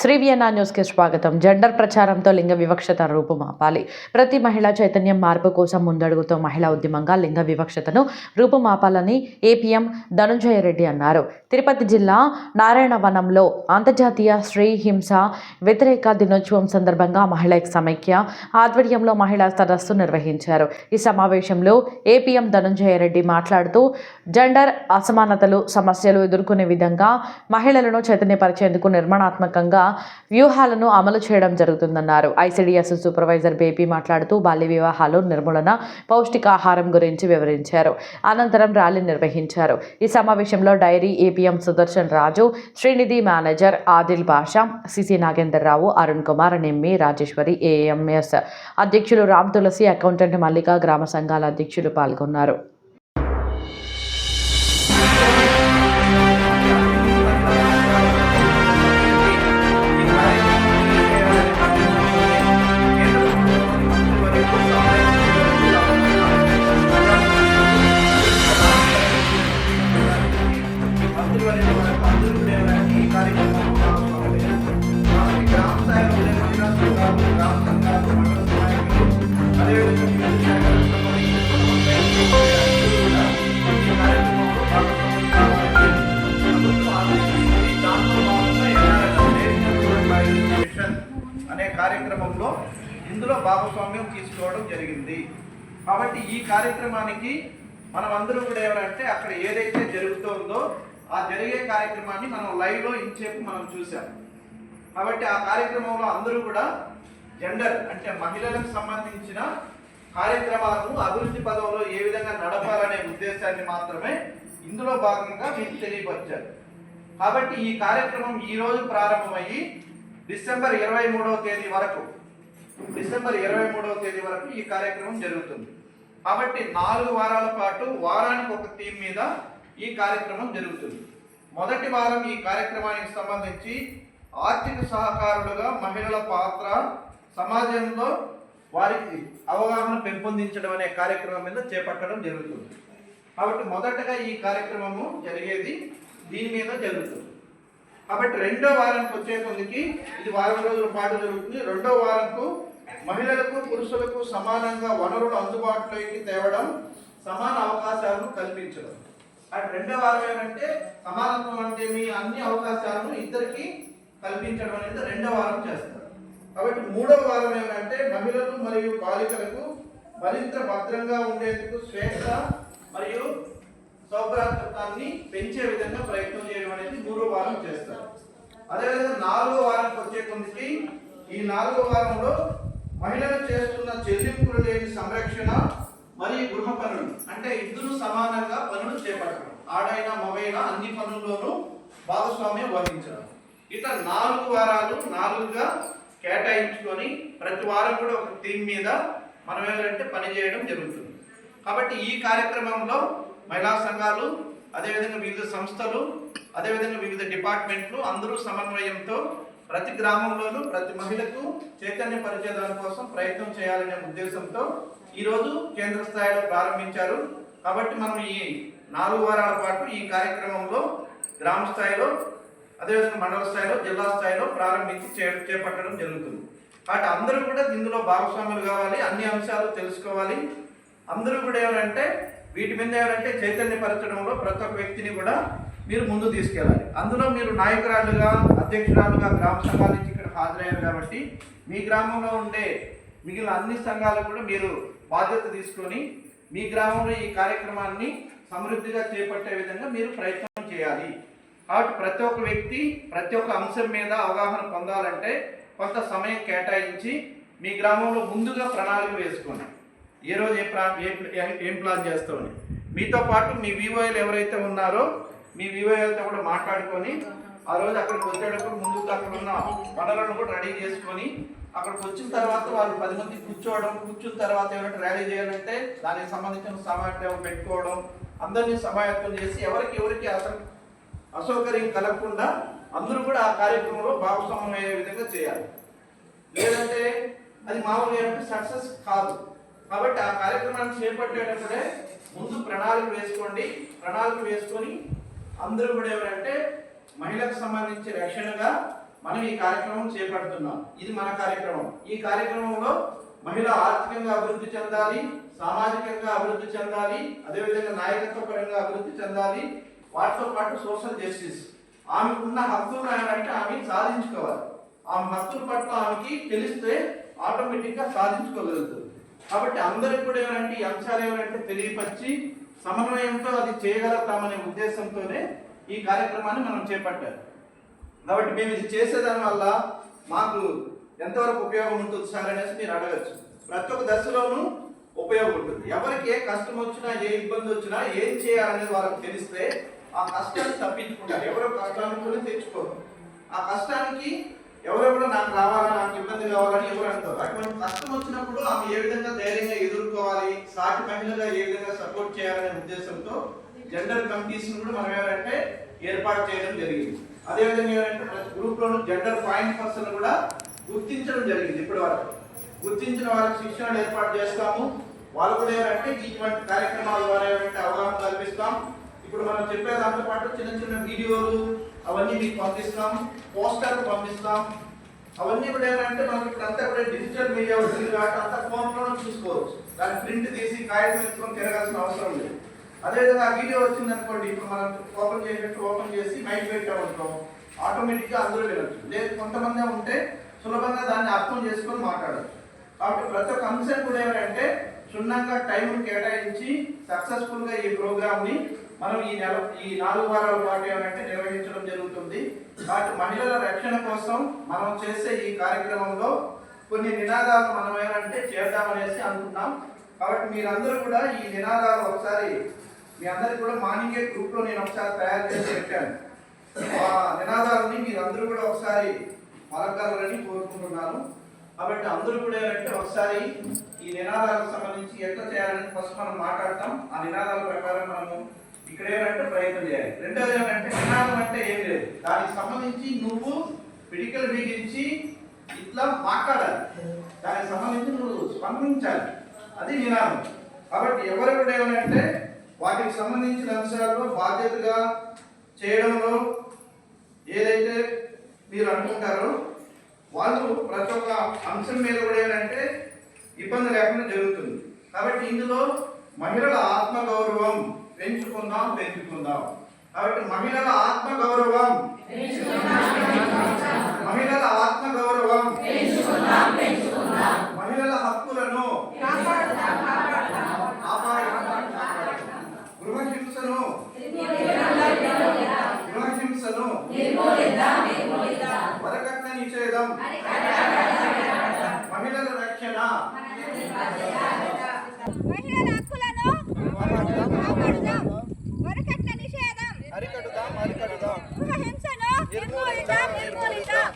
శ్రీవియన్నా న్యూస్కి స్వాగతం. జెండర్ ప్రచారంతో లింగ వివక్షత రూపుమాపాలి. ప్రతి మహిళా చైతన్యం మార్పు కోసం ముందడుగుతో మహిళా ఉద్యమంగా లింగ వివక్షతను రూపుమాపాలని ఏపీఎం ధనుంజయ రెడ్డి అన్నారు. తిరుపతి జిల్లా నారాయణవనంలో అంతర్జాతీయ స్త్రీ హింస వ్యతిరేక దినోత్సవం సందర్భంగా మహిళా సమైక్య ఆధ్వర్యంలో మహిళా సదస్సు నిర్వహించారు. ఈ సమావేశంలో ఏపీఎం ధనుంజయ రెడ్డి మాట్లాడుతూ జెండర్ అసమానతలు సమస్యలు ఎదుర్కొనే విధంగా మహిళలను చైతన్యపరిచేందుకు నిర్మాణాత్మకంగా వ్యూహాలను అమలు చేయడం జరుగుతుందన్నారు. ఐసిడిఎస్ సూపర్వైజర్ బేబీ మాట్లాడుతూ బాల్య వివాహాలు నిర్మూలన పౌష్టికాహారం గురించి వివరించారు. అనంతరం ర్యాలీ నిర్వహించారు. ఈ సమావేశంలో dairy APM Sudarshan Raju Srinidhi manager Adil Basha CC Nagender Rao Arun Kumar Nimmi Rajeshwari AMS అధ్యక్షులు రామ్ తులసి అకౌంటెంట్ మల్లిక గ్రామ సంఘాల అధ్యక్షులు పాల్గొన్నారు. భాగస్వామ్యం తీసుకోవడం జరిగింది. కాబట్టి ఈ కార్యక్రమానికి మనం అందరూ కూడా ఏమంటే అక్కడ ఏదైతే జరుగుతుందో ఆ జరిగే కార్యక్రమాన్ని మనం లైవ్లో ఇంచేపు మనం చూసాం కాబట్టి ఆ కార్యక్రమంలో అందరూ కూడా జెండర్ అంటే మహిళలకు సంబంధించిన కార్యక్రమాలను అభివృద్ధి పదంలో ఏ విధంగా నడపాలనే ఉద్దేశాన్ని మాత్రమే ఇందులో భాగంగా మీకు తెలియపరిచారు. కాబట్టి ఈ కార్యక్రమం ఈ రోజు ప్రారంభమయ్యి డిసెంబర్ ఇరవై మూడవ తేదీ వరకు డిసెంబర్ ఇరవై మూడవ తేదీ వరకు ఈ కార్యక్రమం జరుగుతుంది. కాబట్టి నాలుగు వారాల పాటు వారానికి ఒక థీమ్ మీద ఈ కార్యక్రమం జరుగుతుంది. మొదటి వారం ఈ కార్యక్రమానికి సంబంధించి ఆర్థిక సహకారులుగా మహిళల పాత్ర సమాజంలో వారికి అవగాహన పెంపొందించడం అనే కార్యక్రమం మీద చేపట్టడం జరుగుతుంది. కాబట్టి మొదటగా ఈ కార్యక్రమము జరిగేది దీని మీద జరుగుతుంది. కాబట్టి రెండో వారానికి వచ్చే కొద్దికి ఇది వారం రోజుల పాటు జరుగుతుంది. రెండో వారంకు మహిళలకు పురుషులకు సమానంగా వనరులు అందుబాటులోకి తేవడం సమాన అవకాశాలను కల్పించడం. అండ్ రెండో వారం ఏమంటే సమానత్వం అంటే మీ అన్ని అవకాశాలను ఇద్దరికి కల్పించడం అనేది రెండో వారం చేస్తారు. కాబట్టి మూడవ వారం ఏమంటే మహిళలు మరియు బాలికలకు మరింత భద్రంగా ఉండేందుకు స్వేచ్ఛ మరియు సౌభ్రాతత్వాన్ని పెంచే విధంగా ప్రయత్నం చేయడం అనేది మూడో వారం చేస్తారు. అదేవిధంగా నాలుగో వారానికి వచ్చే ఈ నాలుగో వారంలో మహిళలు చేస్తున్న చెల్లింపులు లేని సంరక్షణ మరియు గృహ పనులు. అంటే ఇద్దరు సమానంగా పనులు చేపట్టడం. ఆడైనా మగైనా అన్ని పనుల్లోనూ భాగస్వామ్యం వహించడం. ఇక నాలుగు వారాలు నాలుగుగా కేటాయించుకొని ప్రతి వారం కూడా ఒక థీమ్ మీద మనం ఏంటంటే పనిచేయడం జరుగుతుంది. కాబట్టి ఈ కార్యక్రమంలో మహిళా సంఘాలు అదేవిధంగా వివిధ సంస్థలు అదేవిధంగా వివిధ డిపార్ట్మెంట్లు అందరూ సమన్వయంతో ప్రతి గ్రామంలోనూ ప్రతి మహిళకు చైతన్య పరిచయం కోసం ప్రయత్నం చేయాలనే ఉద్దేశంతో ఈరోజు కేంద్ర స్థాయిలో ప్రారంభించారు. కాబట్టి మనం ఈ నాలుగు వారాల పాటు ఈ కార్యక్రమంలో గ్రామ స్థాయిలో అదేవిధంగా మండల స్థాయిలో జిల్లా స్థాయిలో ప్రారంభించి చే చేపట్టడం జరుగుతుంది. కాబట్టి అందరూ కూడా ఇందులో భాగస్వాములు కావాలి అన్ని అంశాలు తెలుసుకోవాలి. అందరూ కూడా ఎవరంటే వీటి మీద ఎవరంటే చైతన్యపరచడంలో ప్రతి ఒక్క వ్యక్తిని కూడా మీరు ముందు తీసుకెళ్ళాలి. అందులో మీరు నాయకురాలుగా అధ్యక్షురాలుగా గ్రామ సంఘాల నుంచి ఇక్కడ హాజరయ్యారు కాబట్టి మీ గ్రామంలో ఉండే మిగిలిన అన్ని సంఘాలకు కూడా మీరు బాధ్యత తీసుకొని మీ గ్రామంలో ఈ కార్యక్రమాన్ని సమృద్ధిగా చేపట్టే విధంగా మీరు ప్రయత్నం చేయాలి. కాబట్టి ప్రతి ఒక్క వ్యక్తి ప్రతి ఒక్క అంశం మీద అవగాహన పొందాలంటే కొంత సమయం కేటాయించి మీ గ్రామంలో ముందుగా ప్రణాళిక వేసుకోండి. ఏ రోజు ఏ ప్లా ఏం ప్లాన్ చేస్తామని. మీతో పాటు మీ వివోఎలు ఎవరైతే ఉన్నారో మీ వివోఎలతో కూడా మాట్లాడుకొని ఆ రోజు అక్కడికి వచ్చేటప్పుడు ముందుకు అక్కడ ఉన్న వనరులను కూడా రెడీ చేసుకొని అక్కడికి వచ్చిన తర్వాత వాళ్ళు పది మంది కూర్చోవడం కూర్చున్న తర్వాత ఏమైనా ర్యాలీ చేయాలంటే దానికి సంబంధించిన సమాచారం పెట్టుకోవడం అందరినీ సమాయత్తం చేసి ఎవరికి ఎవరికి అసలు అసౌకర్యం కలగకుండా అందరూ కూడా ఆ కార్యక్రమంలో భాగస్వామ్యం అయ్యే విధంగా చేయాలి. లేదంటే అది మామూలుగా సక్సెస్ కాదు. కాబట్టి ఆ కార్యక్రమాన్ని చేపట్టేటప్పుడే ముందు ప్రణాళిక వేసుకోండి. ప్రణాళిక వేసుకొని అందరూ కూడా ఎవరంటే మహిళకు సంబంధించి రక్షణగా మనం ఈ కార్యక్రమం చేపడుతున్నాం. ఇది మన కార్యక్రమం. ఈ కార్యక్రమంలో మహిళ ఆర్థికంగా అభివృద్ధి చెందాలి సామాజికంగా అభివృద్ధి చెందాలి అదేవిధంగా నాయకత్వ పరంగా అభివృద్ధి చెందాలి. వాటితో పాటు సోషల్ జస్టిస్. ఆమెకున్న హక్కులు అంటే ఆమె సాధించుకోవాలి. ఆమె హక్కుల పట్ల ఆమెకి తెలిస్తే ఆటోమేటిక్గా సాధించుకోగలుగుతుంది. కాబట్టి అందరికి కూడా ఏమంటే ఈ అంశాలు ఏమంటే తెలియపరిచి సమన్వయంతో అది చేయగలుగుతామనే ఉద్దేశంతోనే ఈ కార్యక్రమాన్ని మనం చేపట్టారు కాబట్టి మేము ఇది చేసేదాని వల్ల మాకు ఎంతవరకు ఉపయోగం ఉంటుంది సార్ అనేసి మీరు అడగచ్చు. ప్రతి ఒక్క దశలోనూ ఉపయోగం ఉంటుంది. ఎవరికి ఏ కష్టం వచ్చినా ఏ ఇబ్బంది వచ్చినా ఏం చేయాలనేది వాళ్ళకి తెలిస్తే ఆ కష్టాన్ని తప్పించుకుంటారు. ఎవరో కష్టాన్ని కూడా తెచ్చుకోరు. ఆ కష్టానికి ఎవరెవరో నాకు రావాలా నాకు ఇబ్బంది కావాలని ఎవరు అంటారు. అటువంటి కష్టం వచ్చినప్పుడు ఆమె ఏ విధంగా ధైర్యంగా ఎదుర్కోవాలి సాటి మహిళగా ఏ విధంగా సపోర్ట్ చేయాలనే ఉద్దేశంతో జెండర్ కమిటీస్ కూడా మనం ఎవరంటే ఏర్పాటు చేయడం జరిగింది. అదేవిధంగా ఏమంటే ప్రతి గ్రూప్ లోను జెండర్ పాయింట్ పర్సన్ కూడా గుర్తించడం జరిగింది ఇప్పటి వరకు గుర్తించిన వారికి శిక్షణ ఏర్పాటు చేస్తాము. వాళ్ళు కూడా ఏమంటే ఇటువంటి కార్యక్రమాల ద్వారా ఏమంటే అవగాహన కల్పిస్తాం. ఇప్పుడు మనం చెప్పే దాంతో పాటు చిన్న చిన్న వీడియోలు అవన్నీ మీకు పంపిస్తాం. పోస్టర్లు పంపిస్తాం. అవన్నీ కూడా ఏంటంటే మనకి ఇప్పుడు కూడా డిజిటల్ మీడియా వచ్చింది కాబట్టి అంతా ఫోన్లోనే చూసుకోవచ్చు. దాన్ని ప్రింట్ తీసి కాగితం ఎత్తుకొని తిరగాల్సిన అవసరం లేదు. అదేవిధంగా ఆ వీడియో వచ్చింది అనుకోండి ఇప్పుడు మనం ఓపెన్ చేసినట్టు ఓపెన్ చేసి మైక్ పెట్టామనుకో ఆటోమేటిక్గా అందరూ వినొచ్చు. లేదు కొంతమంది ఉంటే సులభంగా దాన్ని అర్థం చేసుకొని మాట్లాడచ్చు. కాబట్టి ప్రతి ఒక్క అంశం కూడా ఏమంటే క్షుణ్ణంగా టైం కేటాయించి సక్సెస్ఫుల్గా ఈ ప్రోగ్రామ్ని మనం ఈ నెల ఈ నాలుగు వారాల పాటు ఏమంటే నిర్వహించడం జరుగుతుంది. కాబట్టి మహిళల రక్షణ కోసం మనం చేసే ఈ కార్యక్రమంలో కొన్ని నినాదాలు మనం ఏమంటే చేద్దామనేసి అనుకున్నాం. కాబట్టి మీరందరూ కూడా ఈ నినాదాలు ఒకసారి మీ అందరికి కూడా మార్నింగే గ్రూప్లో నేను ఒకసారి తయారు చేసి పెట్టాను. ఆ నినాదాలని మీరందరూ కూడా ఒకసారి పలకాలని కోరుకుంటున్నాను. కాబట్టి అందరూ కూడా ఏంటంటే ఒకసారి ఈ నినాదాలకు సంబంధించి ఎట్లా చేయాలని ఫస్ట్ మనం మాట్లాడతాం. ఆ నినాదాల ప్రకారం మనము ఇక్కడ ఏమంటే ప్రయత్నం చేయాలి. రెండోది ఏమంటే నినాదం అంటే ఏం లేదు. దానికి సంబంధించి నువ్వు పిడికలు బిగించి ఇట్లా మాట్లాడాలి. దానికి సంబంధించి నువ్వు స్పందించాలి. అది నినాదం. కాబట్టి ఎవరు కూడా ఏమంటే వాటికి సంబంధించిన అంశాల్లో బాధ్యతగా చేయడంలో ఏదైతే మీరు అనుకుంటారో వాళ్ళు ప్రతి ఒక్క అంశం మీద కూడా ఏంటంటే ఇబ్బంది లేకుండా జరుగుతుంది. కాబట్టి ఇందులో మహిళల ఆత్మగౌరవం పెంచుకుందాం పెంచుకుందాం. కాబట్టి మహిళల ఆత్మగౌరవం మహిళల ఆత్మగౌరవం మహిళల హక్కులను కాపాడు- గృహ హింసను గృహ హింసను వరకట్న నిషేధం మహిళల రక్షణ మహిళల హక్కులను కాపాడుదాం వరకట్న నిషేధం అరికడుదాం అరికడుదాం గృహ హింసను నిర్మూలిద్దాం నిర్మూలిద్దాం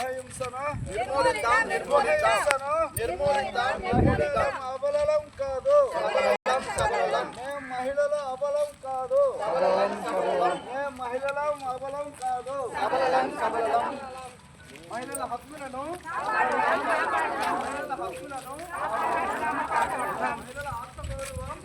హింసను నిర్మూలిద్దాం నిర్మూలిద్దాం. నిర్మూలిద్దాం. నిర్మూలిద్దాం. అబలలం కాదు. సబలం సబలం మేం మహిళల అబలం కాదు. మహిళల అబలం కాదు. మహిళల హక్కులను మహిళల హక్కులను మహిళల ఆత్మగౌరవం.